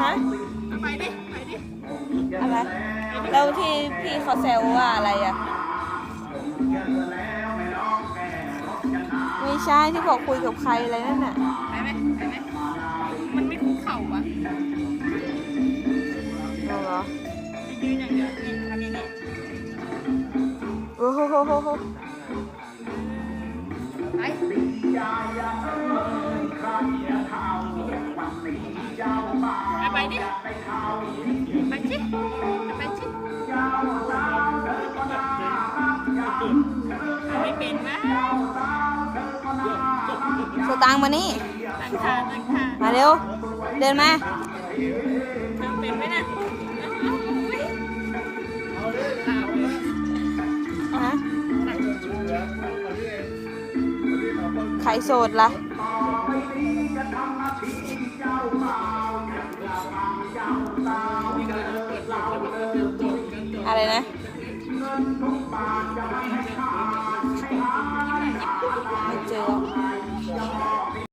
ฮะไปดิ ไปดิ อะไร แล้วที่พี่เขาแซวว่าอะไรอะ ไม่ใช่ที่บอกคุยกับใครอะไรนั่นน่ะ ไปไหมไปไหมมันไม่คุกเข่าอะเอาเหรอยืนอย่างเดียวนี่ทำอย่างนี้โอ้โหโหโหโหไป ดิไปชิไปชิไม่เป็นวะสตางค์มานี่ตั้งขาตั้งขามาเร็ว เดินมาทำเป็นไหมน่ะฮะใครโสดล่ะ อะไรนะไม่เจอ